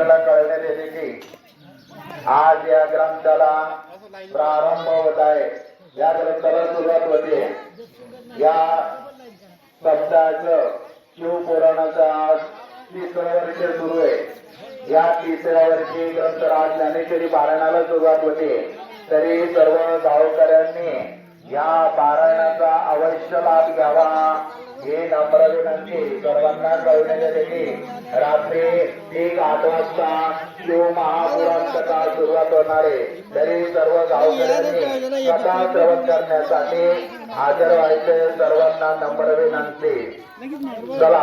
आपल्याला कळण्यात येते की आज या ग्रंथाला प्रारंभ होत आहे. या ग्रंथाला सुरुवात होते. या शब्दाच शिवपुराणाचा आज तिसरं वर्ष सुरू आहे. या तिसऱ्या वर्षी ग्रंथ राज ज्ञानेश्वरी पारायणाला सुरुवात होते. तरी सर्व गावकऱ्यांनी या पारायणाचा अवश्य लाभ घ्यावा. हे सर्वांना कळण्यात रात्री एक आठ वाजता शिव महापुरांचा सुरुवात होणार आहे. तरी सर्व गावकऱ्यांनी कथा श्रवण करण्यासाठी हजर व्हायचे सर्वांना नम्र विनंती. चला.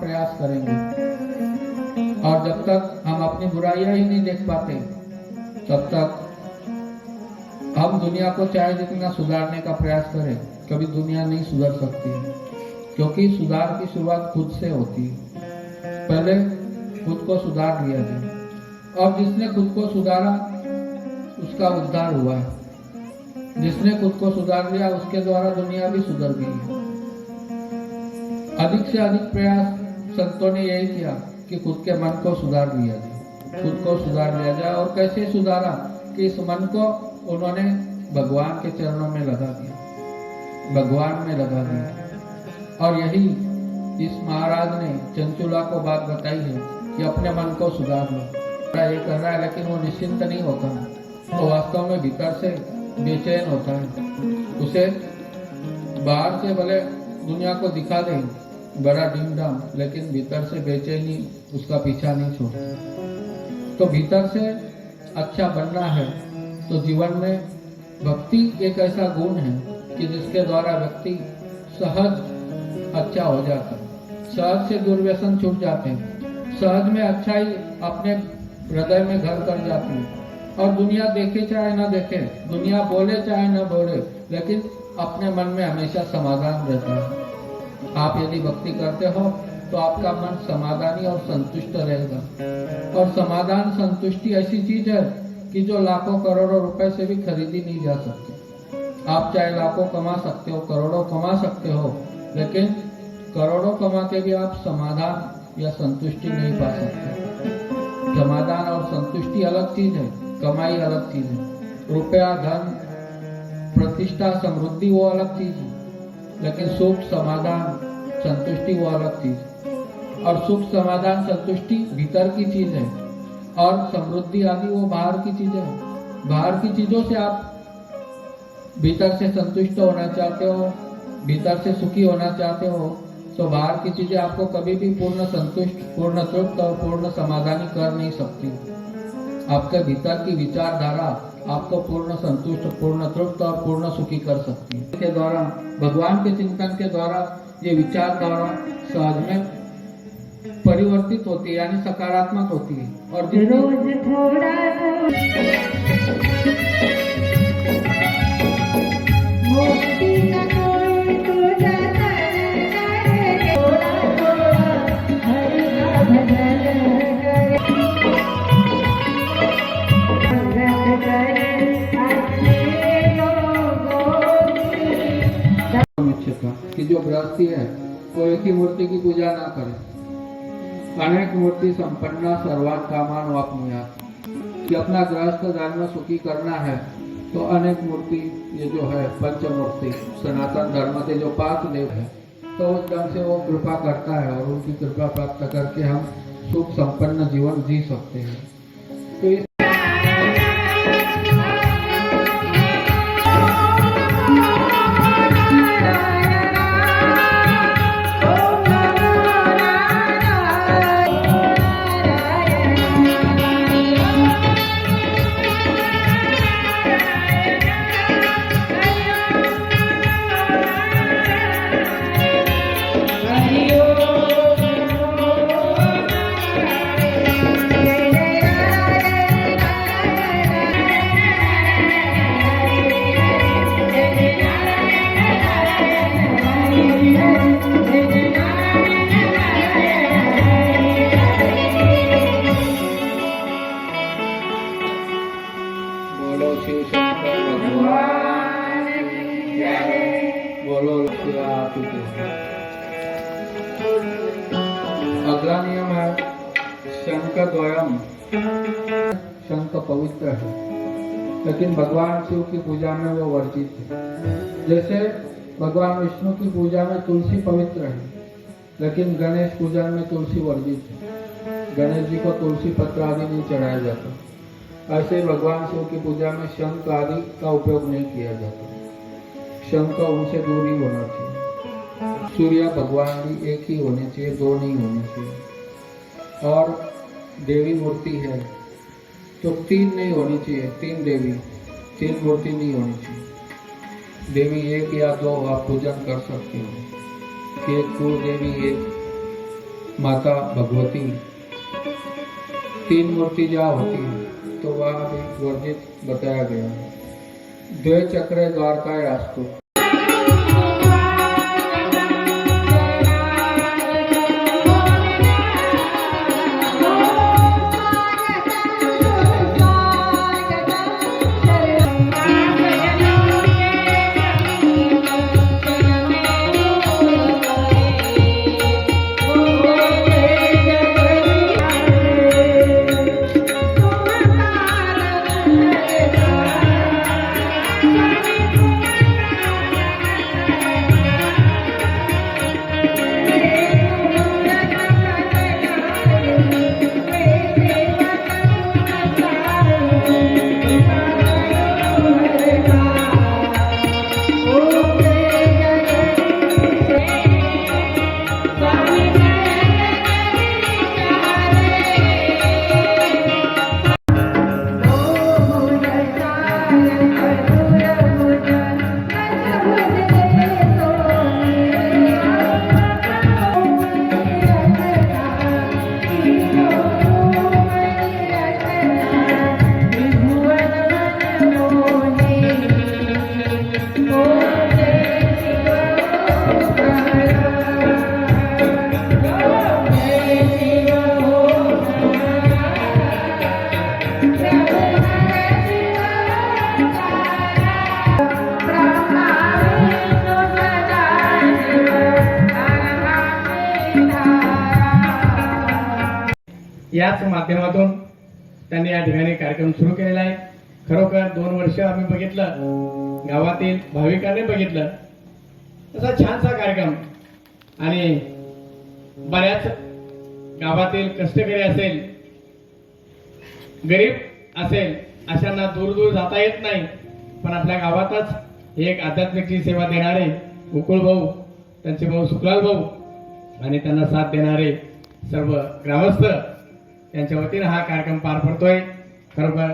प्रयास करेंगे। और जब तक हम अपनी बुराइयाँ ही नहीं देख पाते, तब तक हम दुनिया को चाहे जितना सुधारने का प्रयास करें, कभी दुनिया नहीं सुधर सकती। क्योंकि सुधार की शुरुआत खुद से होती है। पहले खुद को सुधार लिया जाए। और जिसने खुद को सुधारा, उसका उद्धार हुआ है। जिसने खुद को सुधार लिया, उसके द्वारा दुनिया भी सुधर गई है। अधिक से अधिक प्रयास संतों ने यही किया कि खुद के मन को सुधार लिया जाए। खुद को सुधार लिया जाए और कैसे सुधारा कि इस मन को उन्होंने भगवान के चरणों में लगा दिया। भगवान में लगा दिया। और यही इस महाराज ने चंचुला को बात बताई है कि अपने मन को सुधार लो। ये कर रहा है लेकिन वो निश्चिंत नहीं होता। वो वास्तव में भीतर से बेचैन होता है। उसे बाहर से भले दुनिया को दिखा दे बड़ा डाम लेकिन भीतर से बेचैनी, उसका पीछा नहीं छोड़ता। तो भीतर से अच्छा बनना है तो जीवन में भक्ति एक ऐसा गुण है कि जिसके द्वारा व्यक्ति सहज अच्छा हो जाता है। सहज से दुर्व्यसन छूट जाते हैं। सहज में अच्छाई अपने हृदय में घर कर जाती है। और दुनिया देखे चाहे ना देखे, दुनिया बोले चाहे ना बोले, लेकिन अपने मन में हमेशा समाधान रहता है। आप यदि भक्ति करते हो तो आपका मन समाधानी और संतुष्ट रहेगा। और समाधान, संतुष्टि ऐसी चीज़ है कि जो लाखों करोड़ों रुपए से भी खरीदी नहीं जा सकती। आप चाहे लाखों कमा सकते हो, करोड़ों कमा सकते हो, लेकिन करोड़ों कमा के भी आप समाधान या संतुष्टि नहीं पा सकते। समाधान और संतुष्टि अलग चीज़ है, कमाई अलग चीज़ है। रुपया, धन, प्रतिष्ठा, समृद्धि, वो अलग चीज़ है। लेकिन सुख, समाधान, संतुष्टि वो अलग चीज़। और सुख, समाधान, संतुष्टि भीतर की चीज़ है। और समृद्धि आदि वो बाहर की चीज़ें है। बाहर की चीज़ों से आप भीतर से संतुष्ट होना चाहते हो, भीतर से सुखी होना चाहते हो तो बाहर की चीज़ें आपको कभी भी पूर्ण संतुष्ट, पूर्ण तृप्त और पूर्ण समाधानी कर नहीं सकती। आपके भीतर की विचारधारा आपको पूर्ण संतुष्ट, पूर्ण तृप्त और पूर्ण सुखी कर सकती है। के द्वारा, भगवान के चिंतन के द्वारा ये विचारधारा सहज में परिवर्तित होती है, यानी सकारात्मक होती है। और कि है वो एक ही मूर्ति की पूजा ना करे। अनेक मूर्ति संपन्ना सर्वान कामान वापनुयात कि अपना गृहस्थ धर्म सुखी करना है तो अनेक मूर्ति ये जो है, पंचमूर्ति, सनातन धर्म के जो पाँच देव है तो उस ढंग से वो कृपा करता है और उनकी कृपा प्राप्त करके हम सुख संपन्न जीवन जी सकते हैं। तो इस अगला नियम है, शंख द्वयम। शंख पवित्र है, लेकिन भगवान शिव की पूजा में वो वर्जित है। जैसे भगवान विष्णु की पूजा में तुलसी पवित्र है, लेकिन गणेश पूजा में तुलसी वर्जित है। गणेश जी को तुलसी पत्र आदि नहीं चढ़ाया जाता। ऐसे भगवान शिव की पूजा में शंख आदि का उपयोग नहीं किया जाता। शंख उनसे दूर ही होना चाहिए। सूर्य भगवान भी एक ही होने चाहिए, दो नहीं होने चाहिए। और देवी मूर्ति है तो तीन नहीं होनी चाहिए, तीन देवी, तीन मूर्ति नहीं होनी चाहिए। देवी एक या दो आप पूजन कर सकते हो। एक कुल देवी एक माता भगवती। तीन मूर्ति जहाँ होती है तो वहाँ भी वर्जित बताया गया है। द्वय चक्र द्वारका रास्तु याच माध्यमातून त्यांनी या ठिकाणी कार्यक्रम सुरू केलेला आहे. खरोखर दोन वर्ष आम्ही बघितलं. गावातील भाविकांनी बघितलं. तसा छानसा कार्यक्रम. आणि बऱ्याच गावातील कष्टकरी असेल गरीब असेल अशांना दूर दूर जाता येत नाही. पण आपल्या गावातच एक आध्यात्मिकची सेवा देणारे गोकुळ भाऊ त्यांचे भाऊ सुखलाल भाऊ आणि त्यांना साथ देणारे सर्व ग्रामस्थ यांच्या वतीनं हा कार्यक्रम पार पडतोय. खरोखर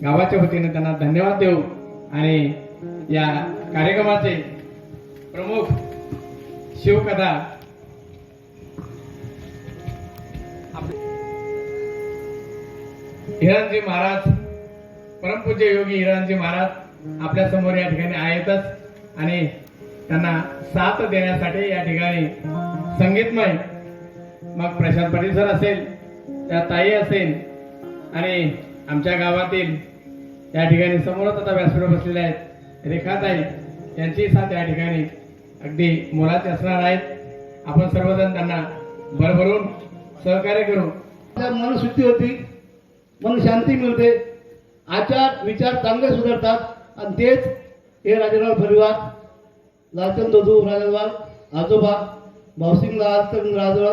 गावाच्या वतीने त्यांना धन्यवाद देऊ आणि या कार्यक्रमाचे प्रमुख शिवकथा हिरणजी महाराज परमपूज्य योगी हिरणजी महाराज आपल्यासमोर या ठिकाणी आहेतच आणि त्यांना साथ देण्यासाठी या ठिकाणी संगीतमय. मग प्रशांत पाटील सर असेल त्या ताई असेल आणि आमच्या गावातील या ठिकाणी समोरच आता व्यासपीठ बसलेल्या आहेत. रेखाताई यांची साथ या ठिकाणी अगदी मोलाचे असणार आहेत. आपण सर्वजण त्यांना भरभरून सहकार्य करू. आपल्या मनशुद्धी होती मन शांती मिळते आचार विचार चांगले सुधारतात. आणि तेच हे राजेराव परिवार लालचंद ददू राजावार आजोबा भावसिंग लालचंद राजळ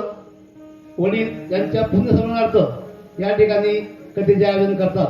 वडील यांच्या पुण्यस्मरणार्थ या ठिकाणी कथेचे आयोजन करतात?